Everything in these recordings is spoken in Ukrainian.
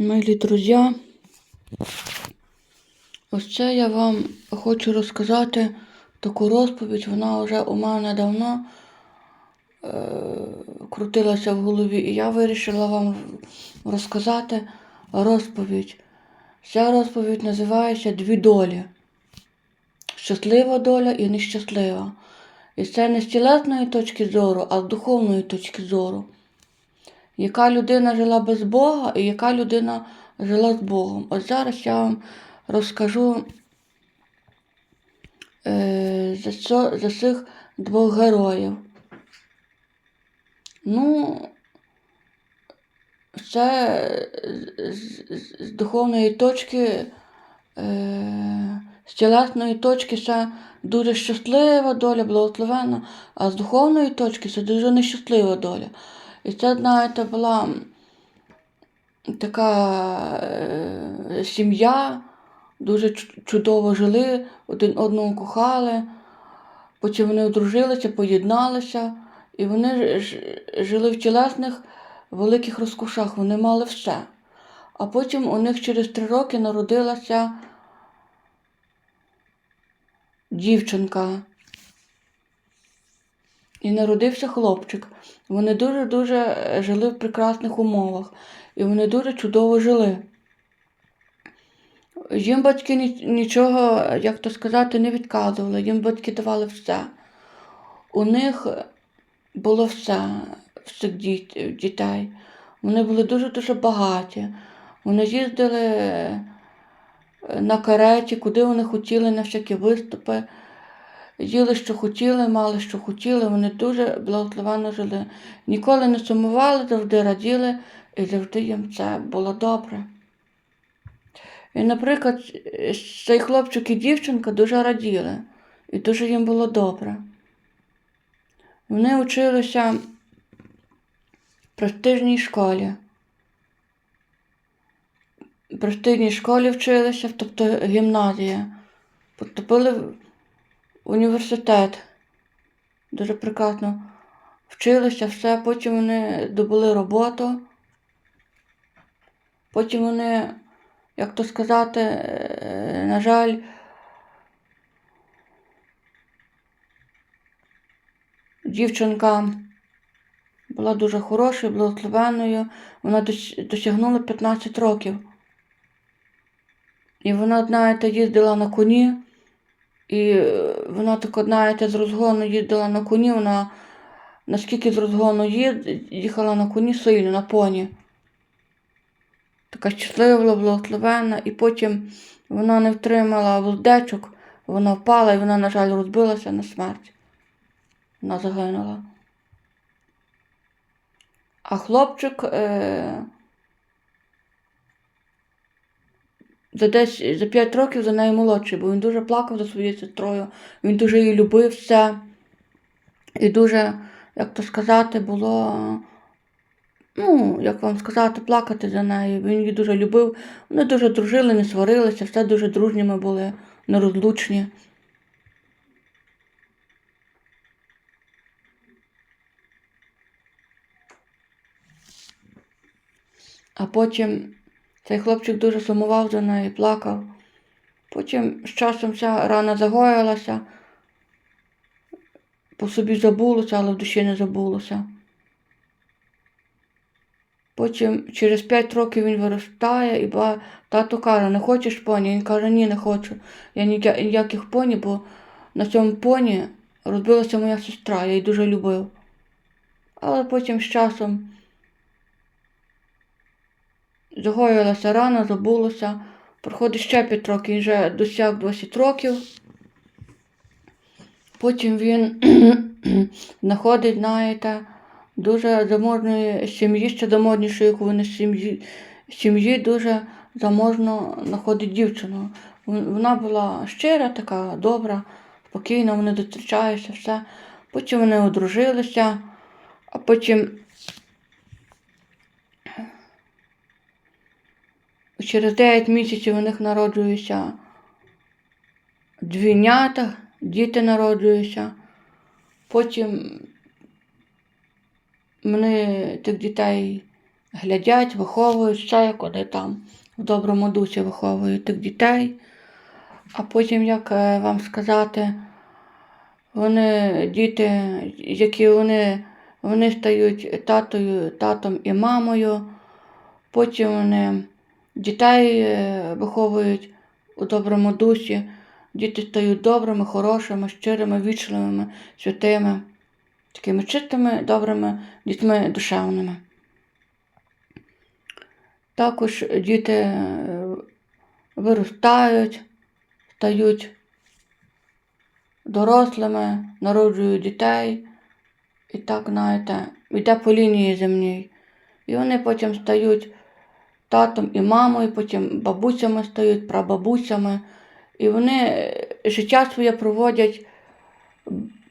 Милі друзі, ось це я вам хочу розказати таку розповідь. Вона вже у мене давно е, крутилася в голові, і я вирішила вам розказати розповідь. Ця розповідь називається Дві долі. Щаслива доля і нещаслива. І це не з тілесної точки зору, а з духовної точки зору яка людина жила без Бога і яка людина жила з Богом. Ось зараз я вам розкажу е, за, цо, за цих двох героїв. Ну, це з, з, духовної точки, е, з тілесної точки це дуже щаслива доля, благословенна, а з духовної точки це дуже нещаслива доля. І це, знаєте, була така е, сім'я, дуже чудово жили, один одного кохали, потім вони одружилися, поєдналися, і вони жили в тілесних великих розкошах, вони мали все. А потім у них через три роки народилася дівчинка. І народився хлопчик. Вони дуже-дуже е, жили в прекрасних умовах. І вони дуже чудово жили. Їм батьки нічого, як то сказати, не відказували. Їм батьки давали все. У них було все, всіх дітей. Вони були дуже-дуже багаті. Вони їздили е, на кареті, куди вони хотіли, на всякі виступи. Їли, що хотіли, мали, що хотіли, вони дуже благословенно жили. Ніколи не сумували, завжди раділи, і завжди їм це було добре. І, наприклад, цей хлопчик і дівчинка дуже раділи, і дуже їм було добре. Вони училися в престижній школі. В престижній школі вчилися, тобто гімназія. Поступили університет. Дуже прекрасно вчилися, все, потім вони добули роботу. Потім вони, як то сказати, е, на жаль, дівчинка була дуже хорошою, благословенною. Вона дос- досягнула 15 років. І вона, знаєте, їздила на коні. І е, вона так, знаєте, з розгону їздила на коні, вона наскільки з розгону їхала на коні сильно, на поні. Така щаслива, благословенна, і потім вона не втримала вуздечок, вона впала і вона, на жаль, розбилася на смерть. Вона загинула. А хлопчик е, за десь за 5 років за нею молодший, бо він дуже плакав за своєю сестрою, він дуже її любив все. І дуже, як то сказати, було, ну, як вам сказати, плакати за нею. Він її дуже любив. Вони дуже дружили, не сварилися, все дуже дружніми були, нерозлучні. А потім цей хлопчик дуже сумував за нею, плакав. Потім з часом ця рана загоїлася, по собі забулося, але в душі не забулося. Потім через 5 років він виростає і ба... тато каже, не хочеш поні? Він каже, ні, не хочу. Я ніяких поні, бо на цьому поні розбилася моя сестра, я її дуже любив. Але потім з часом загоїлася рана, забулося. Проходить ще 5 років, він вже досяг 20 років. Потім він знаходить, знаєте, дуже заможної сім'ї, ще заможнішої, як вони сім'ї, сім'ї дуже заможно знаходить дівчину. Вона була щира, така добра, спокійна, вони зустрічаються, все. Потім вони одружилися, а потім через 9 місяців у них народжуються двійнята, діти народжуються. Потім вони тих дітей глядять, виховують, все як вони там в доброму дусі виховують тих дітей. А потім, як е, вам сказати, вони діти, які вони, вони стають татою, татом і мамою, потім вони дітей е, виховують у доброму дусі, діти стають добрими, хорошими, щирими, вічливими, святими, такими чистими, добрими дітьми душевними. Також діти е, виростають, стають дорослими, народжують дітей. І так, знаєте, йде по лінії земній. І вони потім стають татом і мамою, потім бабусями стають, прабабусями. І вони е, життя своє проводять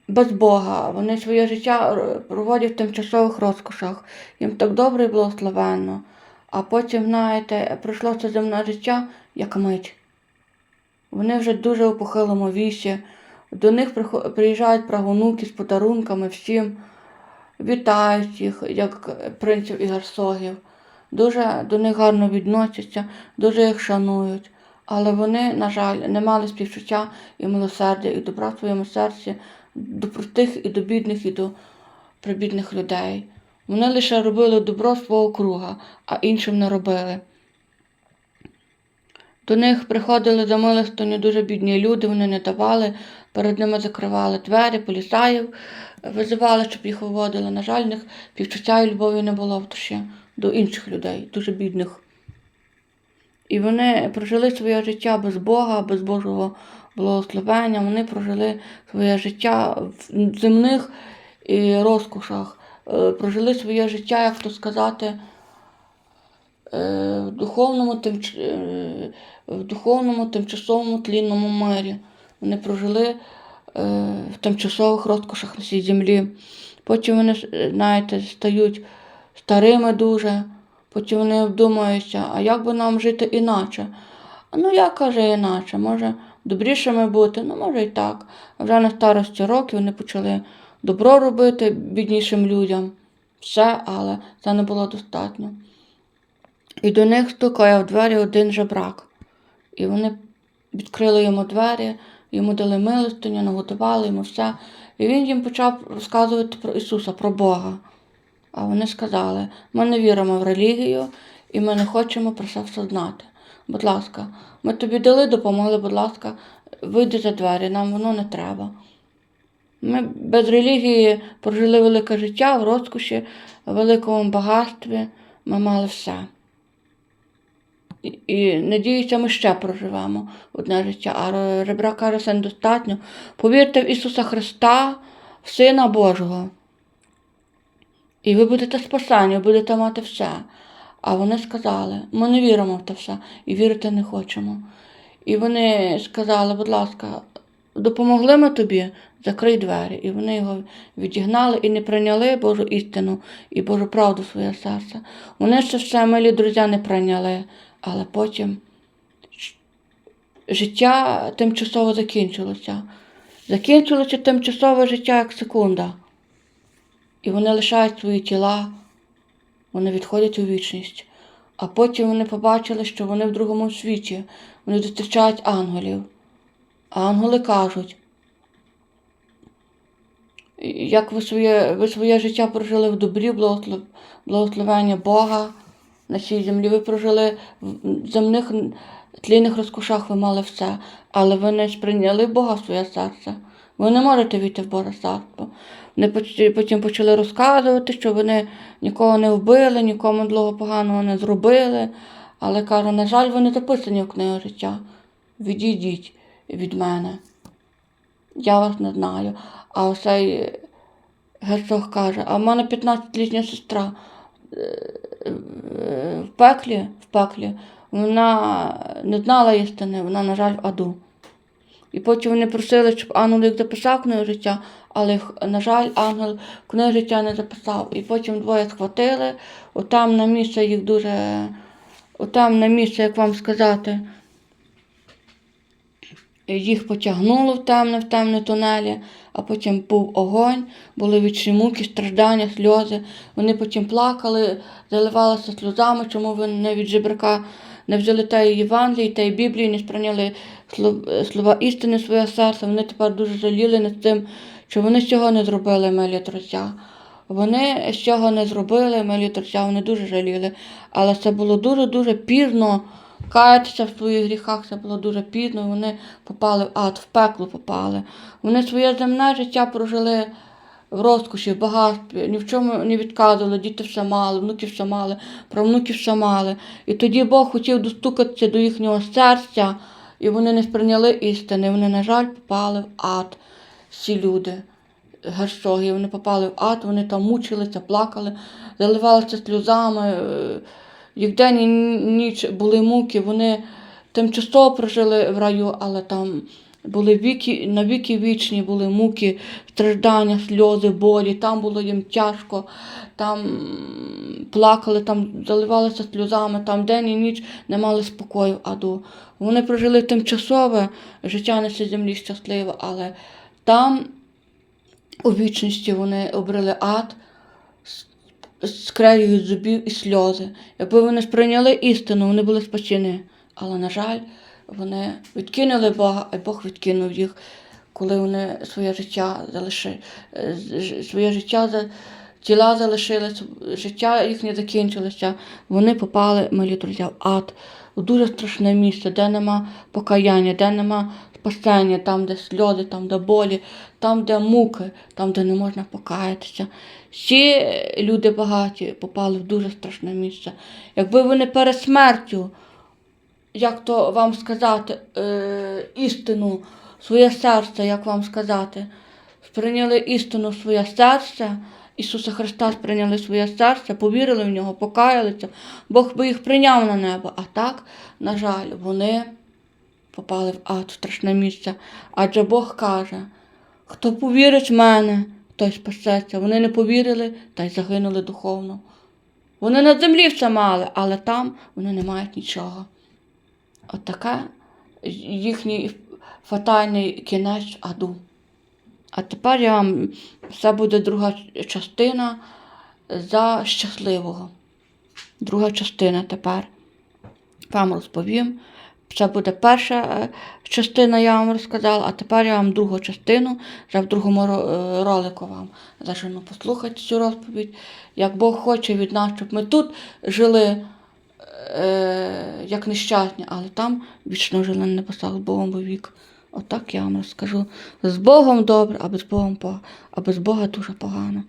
без Бога. Вони своє життя е, проводять в тимчасових розкошах. Їм так добре і благословенно. А потім, знаєте, пройшло це земне життя як мить. Вони вже дуже у похилому вісі. До них приїжджають прагонуки з подарунками всім, вітають їх, як принців і герцогів. Дуже до них гарно відносяться, дуже їх шанують. Але вони, на жаль, не мали співчуття і милосердя, і добра в своєму серці до простих і до бідних, і до прибідних людей. Вони лише робили добро свого круга, а іншим не робили. До них приходили за милостиню дуже бідні люди, вони не давали, перед ними закривали двері, полісаїв визивали, щоб їх виводили. На жаль, них півчуття і любові не було в душі до інших людей, дуже бідних. І вони прожили своє життя без Бога, без Божого благословення. Вони прожили своє життя в земних розкошах, Е, прожили своє життя, як то сказати, е, в духовному, е, в духовному тимчасовому тлінному мирі. Вони прожили е, в тимчасових розкошах на цій землі. Потім вони, е, знаєте, стають старими дуже, потім вони вдумаються, а як би нам жити іначе? Ну, я каже, іначе, може добрішими бути, ну може і так. Вже на старості років вони почали добро робити біднішим людям. Все, але це не було достатньо. І до них стукає в двері один жебрак. І вони відкрили йому двері, йому дали милостиню, наготували йому все. І він їм почав розказувати про Ісуса, про Бога. А вони сказали: ми не віримо в релігію і ми не хочемо про це все знати. Будь ласка, ми тобі дали, допомогли, будь ласка, вийди за двері, нам воно не треба. Ми без релігії прожили велике життя в розкоші, в великому багатстві. Ми мали все. І, і надіюся, ми ще проживемо одне життя. А ребра каже, це недостатньо. Повірте в Ісуса Христа, в Сина Божого. І ви будете спасені, будете мати все. А вони сказали, ми не віримо в те все і вірити не хочемо. І вони сказали, будь ласка, допомогли ми тобі, закрий двері. І вони його відігнали і не прийняли Божу істину і Божу правду в своє серце. Вони ще все, милі друзі, не прийняли, але потім життя тимчасово закінчилося. Закінчилося тимчасове життя як секунда. І вони лишають свої тіла, вони відходять у вічність. А потім вони побачили, що вони в другому світі, вони зустрічають ангелів. А ангели кажуть, як ви своє, ви своє життя прожили в добрі, благослов, благословення Бога на цій землі. Ви прожили в земних тлінних розкошах, ви мали все, але ви не сприйняли Бога в своє серце. Ви не можете війти в Боже. Вони потім почали розказувати, що вони нікого не вбили, нікому злого поганого не зробили. Але кажу, на жаль, ви не записані в книгу життя. Відійдіть від мене. Я вас не знаю. А оцей герцог каже, а в мене 15-літня сестра е, е, в пеклі, в пеклі, вона не знала істини, вона, на жаль, в аду. І потім вони просили, щоб ангел їх записав книгу життя, але, на жаль, ангел книгу життя не записав. І потім двоє схватили, отам на місце їх дуже, отам на місце, як вам сказати, їх потягнуло в темне, в темне тунелі, а потім був огонь, були вічні муки, страждання, сльози. Вони потім плакали, заливалися сльозами, чому вони не від жебрака не взяли тієї Євангелії, тієї Біблії, не сприйняли слова істини своє серце. Вони тепер дуже жаліли над тим, що вони цього не зробили, милі друзі. Вони з цього не зробили, милі друзі, вони дуже жаліли. Але це було дуже-дуже пізно каятися в своїх гріхах, це було дуже пізно. Вони попали в ад, в пекло попали. Вони своє земне життя прожили в розкоші, в багатстві, ні в чому не відказували, діти все мали, внуки все мали, правнуки все мали. І тоді Бог хотів достукатися до їхнього серця, і вони не сприйняли істини. Вони, на жаль, попали в ад, всі люди. Гершоги, вони попали в ад, вони там мучилися, плакали, заливалися сльозами. е, І вдень і ніч були муки, вони тимчасово прожили в раю, але там були віки, на віки вічні були муки, страждання, сльози, болі, там було їм тяжко, там плакали, там заливалися сльозами, там день і ніч не мали спокою аду. Вони прожили тимчасове життя на цій землі щасливе, але там у вічності вони обрали ад з- зубів і сльози. Якби вони сприйняли істину, вони були спасені. Але, на жаль, вони відкинули Бога, а Бог відкинув їх, коли вони своє життя залишили, своє життя тіла залишилися, життя їхнє закінчилося. Вони попали, милі друзі, в ад, в дуже страшне місце, де нема покаяння, де нема спасення, там, де сльози, там, де болі, там, де муки, там, де не можна покаятися. Всі люди багаті попали в дуже страшне місце. Якби вони перед смертю, як то вам сказати, е, істину, своє серце, як вам сказати, сприйняли істину своє серце, Ісуса Христа сприйняли своє серце, повірили в нього, покаялися, Бог би їх прийняв на небо. А так, на жаль, вони попали в ад, в страшне місце. Адже Бог каже, хто повірить в мене, той спасеться. Вони не повірили та й загинули духовно. Вони на землі все мали, але там вони не мають нічого. От їхній фатальний кінець аду. А тепер я вам це буде друга частина за щасливого. Друга частина тепер вам розповім. Це буде перша е, частина, я вам розказала, а тепер я вам другу частину, вже в другому е, ролику вам зажену послухати цю розповідь. Як Бог хоче від нас, щоб ми тут жили е, як нещасні, але там вічно жили на небесах з Богом у вік. Отак я вам розкажу. З Богом добре, а без погано, а без Бога дуже погано.